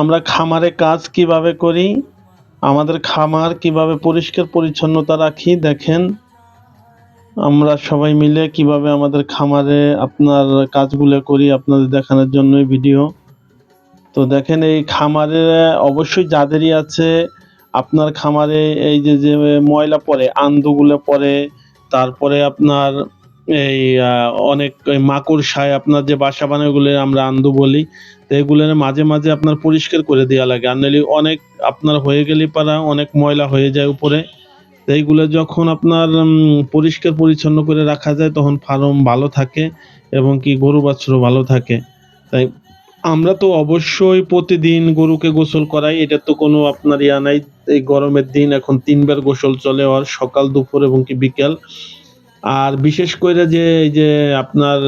আমরা খামারে কাজ কীভাবে করি, আমাদের খামার কীভাবে পরিষ্কার পরিচ্ছন্নতা রাখি, দেখেন। আমরা সবাই মিলে কীভাবে আমাদের খামারে আপনার কাজগুলো করি, আপনাদের দেখানোর জন্যই ভিডিও। তো দেখেন, এই খামারে অবশ্যই যাদেরই আছে, আপনার খামারে এই যে যে ময়লা পড়ে, আন্দুগুলো পড়ে, তারপরে আপনার এই অনেক মাকড়সায় আপনার যে বাসা বানায় ওগুলো আমরা আন্দু বলি, তো এগুলোর মাঝে মাঝে আপনার পরিষ্কার করে দেওয়া লাগে। আর নাহলে অনেক আপনার হয়ে গেলে পারা অনেক ময়লা হয়ে যায় উপরে। এইগুলো যখন আপনার পরিষ্কার পরিচ্ছন্ন করে রাখা যায়, তখন ফার্ম ভালো থাকে এবং কি গরু বাছুরও ভালো থাকে। তাই আমরা তো অবশ্যই প্রতিদিন গরুকে গোসল করাই। এটা তো কোনো আপনার ইয়া নাই। এই গরমের দিন এখন তিনবার গোসল চলে, আর সকাল, দুপুর এবং কি বিকেল। আর বিশেষ করে যে, এই যে আপনার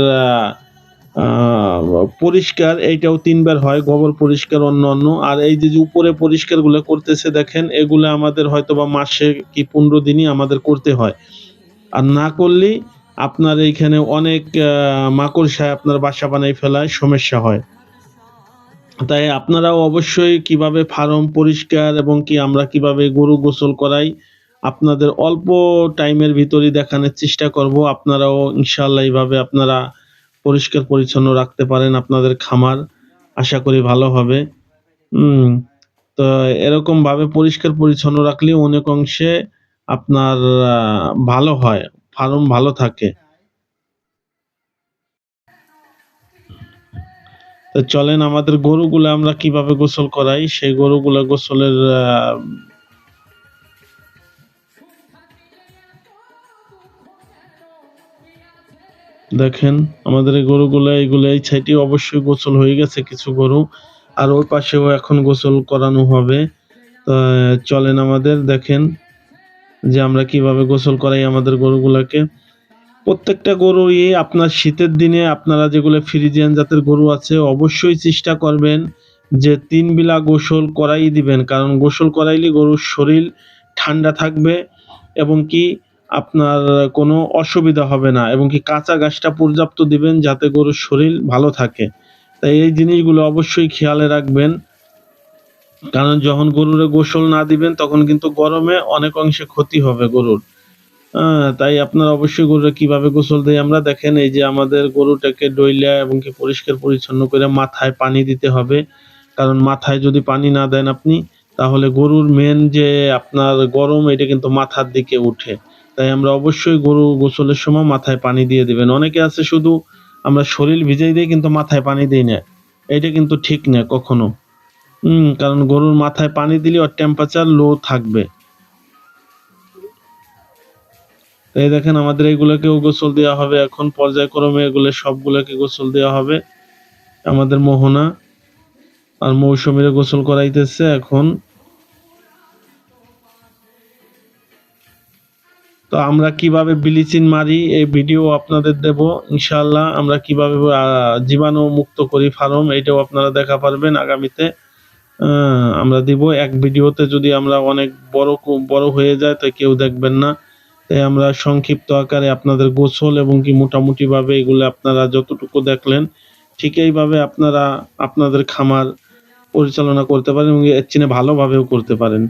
পরিষ্কার, এইটাও তিনবার হয়, গোবর পরিষ্কার, অন্য অন্য। আর এই যে উপরে পরিষ্কারগুলো করতেছে, দেখেন, এগুলো আমাদের হয়তো বা মাসে কি পনেরো দিনই আমাদের করতে হয়। আর না করলে আপনার এইখানে অনেক মাকড়সায় আপনার বাসা বানাই ফেলায়, সমস্যা হয়। তাই আপনারাও অবশ্যই কীভাবে ফার্ম পরিষ্কার এবং কি আমরা কীভাবে গরু গোসল করাই আপনাদের অল্প টাইমের ভিতরেই দেখানোর চেষ্টা করব। আপনারাও ইনশাআল্লাহ এইভাবে আপনারা পরিষ্কার পরিচ্ছন্ন রাখতে পারেন আপনাদের খামার। আশা করি ভালো হবে। তো এরকম ভাবে পরিষ্কার পরিচ্ছন্ন রাখলে অনেক অংশে আপনার ভালো হয়, ফার্ম ভালো থাকে। তো চলেন আমাদের গরুগুলো আমরা কীভাবে গোসল করাই? সেই গরুগুলো গোসলের দেখেন, আমাদের এই গরুগুলো এইগুলো এই সাইডে অবশ্যই গোসল হয়ে গেছে কিছু গরু। আর ওই পাশেও এখন গোসল করানো হবে। চলেন আমাদের, দেখেন যে আমরা কীভাবে গোসল করাই আমাদের গরুগুলোকে। প্রত্যেকটা গরুই আপনার শীতের দিনে আপনারা যেগুলো ফ্রিজিয়ান জাতের গরু আছে, অবশ্যই চেষ্টা করবেন যে তিন বেলা গোসল করাই দিবেন। কারণ গোসল করাইলে গরুর শরীর ঠান্ডা থাকবে এবং কি আপনার কোনো অসুবিধা হবে না এবং কি কাঁচা ঘাসটা পর্যাপ্ত দিবেন যাতে গরুর শরীর ভালো থাকে। তাই এই জিনিসগুলো অবশ্যই খেয়ালে রাখবেন। কারণ যখন গরুরে গোসল না দিবেন, তখন কিন্তু গরমে অনেক অংশে ক্ষতি হবে গরুর। তাই আপনার অবশ্যই গরুরে কীভাবে গোসল দেয় আমরা দেখেন, এই যে আমাদের গরুটাকে ডইলা এবং কি পরিষ্কার পরিচ্ছন্ন করে মাথায় পানি দিতে হবে। কারণ মাথায় যদি পানি না দেন আপনি, তাহলে গরুর মেন যে আপনার গরম, এটা কিন্তু মাথার দিকে উঠে। তাই আমরা অবশ্যই গরু গোসলের সময় মাথায় পানি দিয়ে দিবেন। অনেকে আছে শুধু আমরা শরীর ভিজাই দিয়ে কিন্তু মাথায় পানি দিই না। এটা কিন্তু ঠিক না কখনো। কারণ গরুর মাথায় পানি দিলে ওর টেম্পারেচার লো থাকবে। তো এই দেখেন আমাদের এগুলোকেও গোসল দেওয়া হবে। এখন পর্যায়ক্রমে এগুলো সবগুলোকে গোসল দেওয়া হবে। আমাদের মোহনা আর মৌসুমীরে গোসল করাইতেছে এখন। তো আমরা কীভাবে ব্লিচিং মারি এই ভিডিও আপনাদের দেব, ইনশাআল্লাহ আমরা কীভাবে জীবাণু মুক্ত করি ফার্ম এটাও আপনারা দেখা পারবেন আগামীতে। আমরা দিব এক ভিডিওতে যদি আমরা অনেক বড় বড় হয়ে যায় তো কেউ দেখবেন না। তাই আমরা সংক্ষিপ্ত আকারে আপনাদের গোসল এবং কি মোটামুটি ভাবে এগুলো আপনারা যতটুকু দেখলেন, ঠিক এইভাবে আপনারা আপনাদের খামার পরিচালনা করতে পারেন এবং এর চেয়ে ভালোভাবেও করতে পারেন।